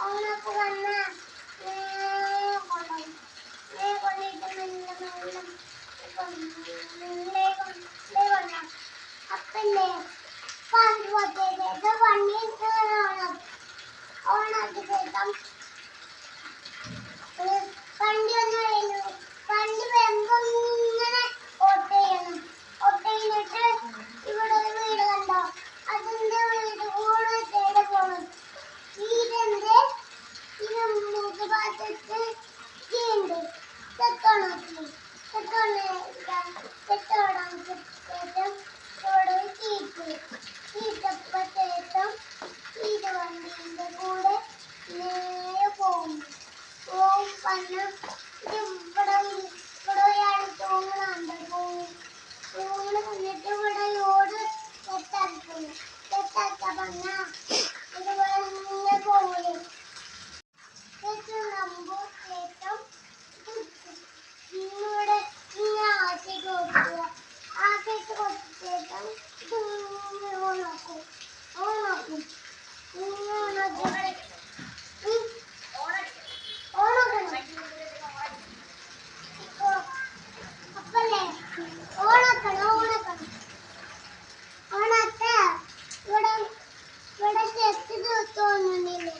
ഓണൊക്കെ വന്ന കൊണ്ടുപോയി. Banyak. 我呢